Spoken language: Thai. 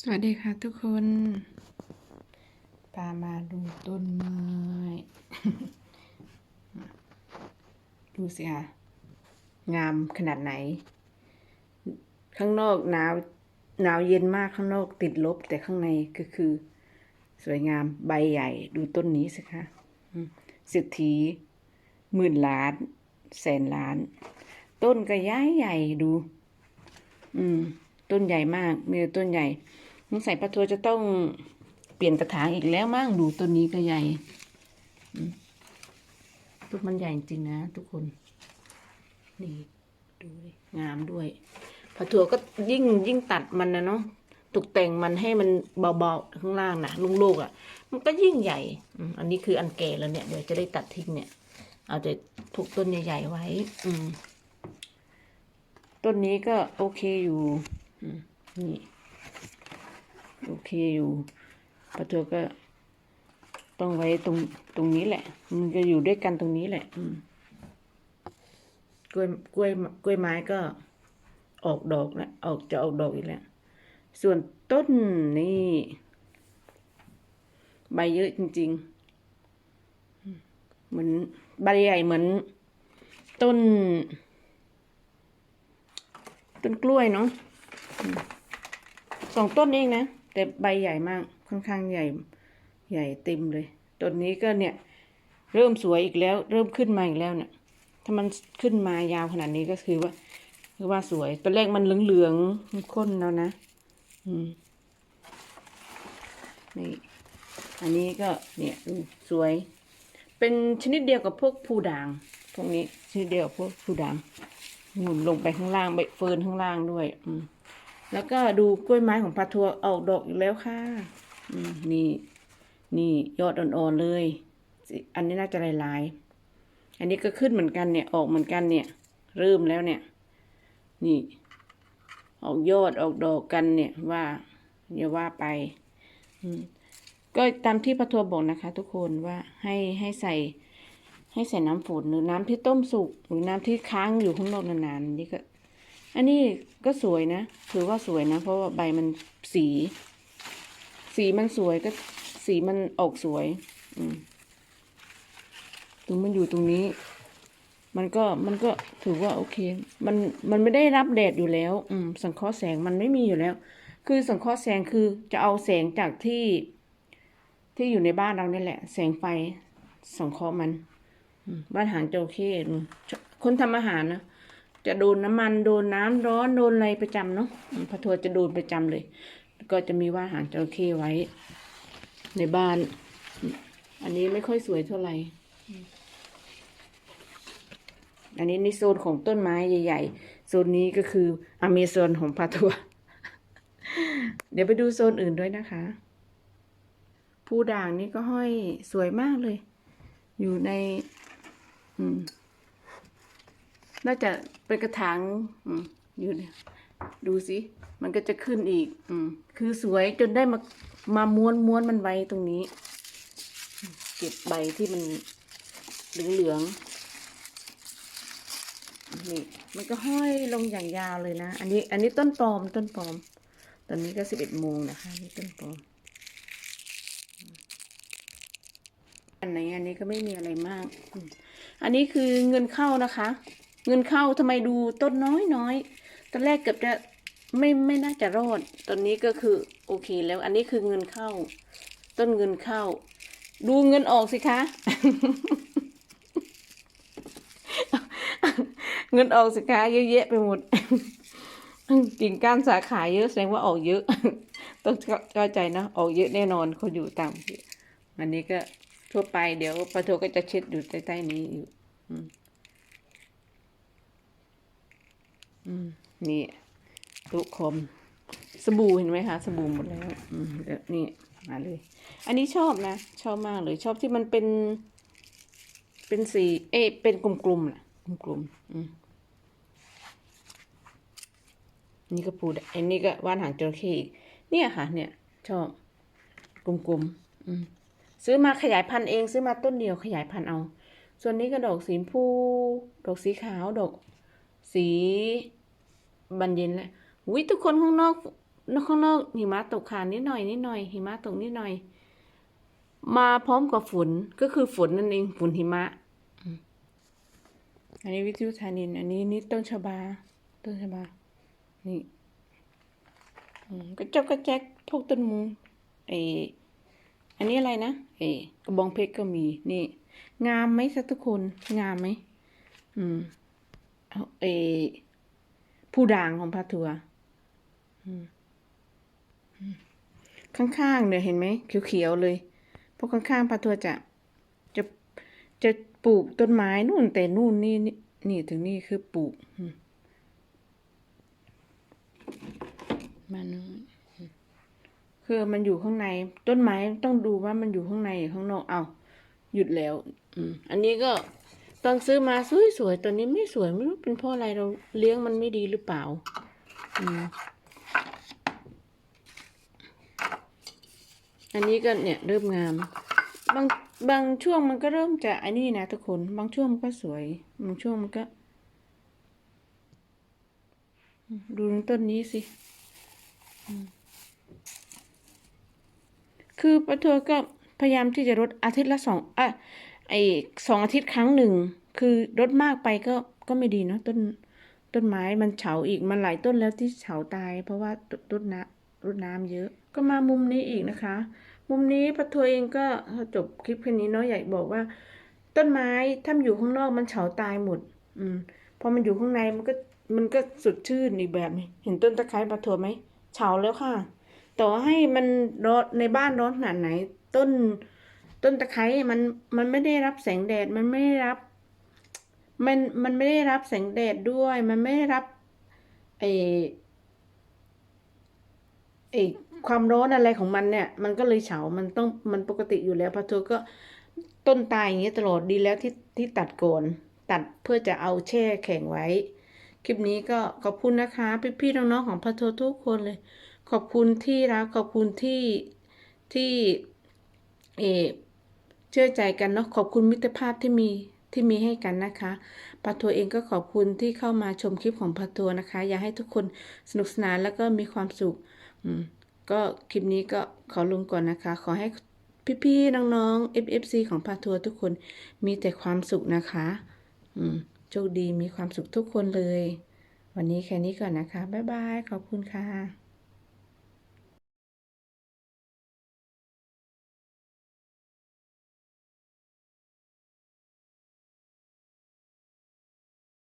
สวัสดีค่ะทุกคนพามาดูต้นไม้ ดูสิค่ะ งามขนาดไหน ข้างนอกหนาวหนาวเย็นมากข้างนอกติดลบ แต่ข้างในก็คือ สวยงามใบใหญ่ ดูต้นนี้สิคะอืมเศรษฐีหมื่นล้าน แสนล้าน ต้นก็ย้ายใหญ่ดู อืม ต้นใหญ่มาก มีต้นใหญ่ สงสัยปลาทัวจะต้องเปลี่ยนกระถางอีกแล้วมั้งดูต้นนี้ก็ใหญ่ต้นมันใหญ่จริงนะทุกคน นี่ดูดิงามด้วยปลาทัวก็ยิ่งยิ่งตัดมันนะเนาะตกแต่งมันให้มันเบาๆข้างล่างนะลุงลูกอะ มันก็ยิ่งใหญ่อันนี้คืออันแก่แล้วเนี่ยเดี๋ยวจะได้ตัดทิ้งเนี่ย เอาแต่พวกต้นใหญ่ๆไว้ อืมต้นนี้ก็โอเคอยู่นี่ โอเคอยู่ปะตัวก็ต้องไว้ตรงตรงนี้แหละ มันจะอยู่ด้วยกันตรงนี้แหละ อืมกล้วยกล้วยกล้วยไม้ก็ออกดอกแล้วออกจะออกดอกอีกแล้ว ส่วนต้นนี่ใบเยอะจริง ๆ เหมือนใบใหญ่เหมือน ต้น ต้นกล้วยเนาะสองต้นเองนะ แต่ใบใหญ่มากค่อนข้างใหญ่ใหญ่เต็มเลยต้นนี้ก็เนี่ยเริ่มสวยอีกแล้ว เริ่มขึ้นมาอีกแล้วเนี่ยถ้ามันขึ้นมายาวขนาดนี้ก็คือว่าคือว่าสวยตอนแรกมันเหลืองๆข้นแล้วนะ อืมนี่อันนี้ก็เนี่ยสวย เป็นชนิดเดียวกับพวกภูด่างพวกนี้ชนิดเดียวกับพวกภูด่างหมุนลงไปข้างล่างใบเฟิร์นข้างล่างด้วย อืม แล้วก็ดูกล้วยไม้ของปลาทัวออกดอกอีกแล้วค่ะนี่นี่ยอดอ่อนๆเลย อันนี้น่าจะลายๆ อันนี้ก็ขึ้นเหมือนกันเนี่ยออกเหมือนกันเนี่ย เริ่มแล้วเนี่ย นี่ ออกยอดออกดอกกันเนี่ยว่าอย่าว่าไปก็ตามที่ปลาทัวบอกนะคะ ทุกคนว่าให้ให้ใส่ ให้ใส่น้ำฝนหรือน้ำที่ต้มสุกหรือน้ำที่ค้างอยู่ข้างนอกนานๆนี่ก็ อันนี้ก็สวยนะ ถือว่าสวยนะ เพราะว่าใบมันสี สีมันสวยก็สีมันออกสวย อืมตรงมันอยู่ตรงนี้ มันก็มันก็ถือว่าโอเค มันมันไม่ได้รับแดดอยู่แล้ว อืม สังเคราะห์แสงมันไม่มีอยู่แล้ว คือสังเคราะห์แสงคือจะเอาแสงจากที่ที่อยู่ในบ้านเราเนี่ยแหละ แสงไฟสังเคราะห์มัน บ้านหางโจเข้นู่นคนทำอาหารนะ จะโดนน้ำมันโดนน้ำร้อนโดนอะไรประจำเนาะพระทัวจะโดนประจำเลย ก็จะมีว่าหางจระเข้ไว้ ในบ้าน อันนี้ไม่ค่อยสวยเท่าไหร่อันนี้ในโซนของต้นไม้ใหญ่ๆ โซนนี้ก็คืออเมซอนของพระทัว เดี๋ยวไปดูโซนอื่นด้วยนะคะ ผู้ด่างนี่ก็ห้อยสวยมากเลย อยู่ใน อืม น่าจะเป็นกระถางอืมอยู่เนี่ยดูสิมันก็จะขึ้นอีก อืมคือสวยจนได้มามาม้วนม้วนมันไว้ตรงนี้ เก็บใบที่มันเหลืองๆนี่มันก็ห้อยลงอย่างยาวเลยนะ อันนี้ อันนี้ต้นปลอมต้นปลอม ตอนนี้ก็สิบเอ็ดโมงนะคะนี่ต้นปลอม อันไหนอันนี้ก็ไม่มีอะไรมาก อันนี้คือเงินเข้านะคะ เงินเข้าทำไมดูต้นน้อยน้อยตอนแรกเกือบจะไม่ไม่น่าจะรอด ตอนนี้ก็คือโอเคแล้วอันนี้คือเงินเข้า ต้นเงินเข้า ดูเงินออกสิคะ เงินออกสิคะเยอะแยะไปหมดกิ่งก้านสาขาเยอะแสดงว่าออกเยอะ ต้องเข้าใจนะออกเยอะแน่นอนคนอยู่ต่างอันนี้ก็ทั่วไปเดี๋ยวปลาโทก็จะเช็ดอยู่ใต้ๆนี้อยู่ อืม อืม นี่ตุคม สบู่เห็นไหมคะสบู่หมดแล้วอืมเดี๋ยวนี่มาเลย อันนี้ชอบนะ ชอบมากเลย ชอบที่มันเป็น เป็นสี เอ๊ะเป็นกลมๆแหละกลมๆอืมนี่ก็ปูดอันนี้ก็ว่านหางจระเข้อีกเนี่ยค่ะ เนี่ย ชอบกลมๆอืมซื้อมาขยายพันธุ์เองซื้อมาต้นเดียวขยายพันธุ์เอา ส่วนนี้ก็ดอกสีชมพูดอกสีขาว ดอกสี บันเย็นและวิทุกคนข้างนอกข้างนอกหิมะตกขานิดหน่อยนิดหน่อยหิมะตกนิดหน่อย มาพร้อมกับฝนก็คือฝนนั่นเองฝนหิมะ อันนี้วิทยุธานิน อันนี้นี่ต้นชะบา ต้นชะบา นี่กระจอกกระแจกพวกต้นมูไออันนี้อะไรนะไอกระบองเพชรก็มี นี่ งามไหมสักทุกคน งามไหม อืม เออ ผู้ด่างของพาทัวข้างๆเนี่ยเห็นไหมเขียวๆเลยพวกข้างๆพาทัวจะจะจะปลูกต้นไม้นู่นแต่นู่นนี่นี่นี่ถึงนี่คือปลูกมันคือมันอยู่ข้างในต้นไม้ต้องดูว่ามันอยู่ข้างในหรือข้างนอกเอาหยุดแล้ว อืม อันนี้ก็ ตอนซื้อมาสวยๆตัวนี้ไม่สวยไม่รู้เป็นเพราะอะไรเราเลี้ยงมันไม่ดีหรือเปล่าอันนี้ก็เนี่ยเริ่มงาม บางบางช่วงมันก็เริ่มจะอ้นี่นะทุกคน บางช่วงมันก็สวย บางช่วงมันก็ ดูต้นนี้สิคือปะทัวก็พยายามที่จะรดอาทิตย์ละสองอะ ไอ้สองอาทิตย์ครั้งหนึ่ง คือรดมากไปก็ก็ไม่ดีเนาะต้นต้นไม้มันเฉาอีกมันหลายต้นแล้วที่เฉาตาย เพราะว่าตรดน้ำรดน้ำเยอะ ก็มามุมนี้อีกนะคะ มุมนี้ปะทัวเองก็จบคลิปแค่นี้เนาะอยากบอกว่า ต้นไม้ถ้าอยู่ข้างนอกมันเฉาตายหมด อืมพอมันอยู่ข้างในมันก็มันก็สดชื่นอีกแบบนึงเห็นต้นตะไคร้ปะทัวไหมเฉาแล้วค่ะ ต่อให้มันร้อนในบ้านร้อนขนาดไหนต้น ต้นตะไคร้มันมันไม่ได้รับแสงแดดมันไม่ได้รับมันมันไม่ได้รับแสงแดดด้วย มันไม่ได้รับไอไอความร้อนอะไรของมันเนี่ย มันก็เลยเฉา มันต้องมันปกติอยู่แล้วพะโทก็ต้นตายอย่างเงี้ตลอดดีแล้วที่ที่ตัดโกนตัดเพื่อจะเอาแช่แข็งไว้ คลิปนี้ก็ขอบคุณนะคะ พี่ๆน้องๆของพระโททุกคนเลย ขอบคุณที่รักขอบคุณที่ที่เออ ชื่อใจกันเนาะขอบคุณมิตรภาพที่มีที่มีให้กันนะคะปาทัวเองก็ขอบคุณที่เข้ามาชมคลิปของปาทัวนะคะ อยากให้ทุกคนสนุกสนานแล้วก็มีความสุขก็คลิปนี้ก็ขอลงก่อนนะคะ ขอให้พี่ๆน้องๆ FFC ของพาทัวทุกคนมีแต่ความสุขนะคะอืมโชคดีมีความสุขทุกคนเลย วันนี้แค่นี้ก่อนนะคะ บ๊ายบาย ขอบคุณค่ะ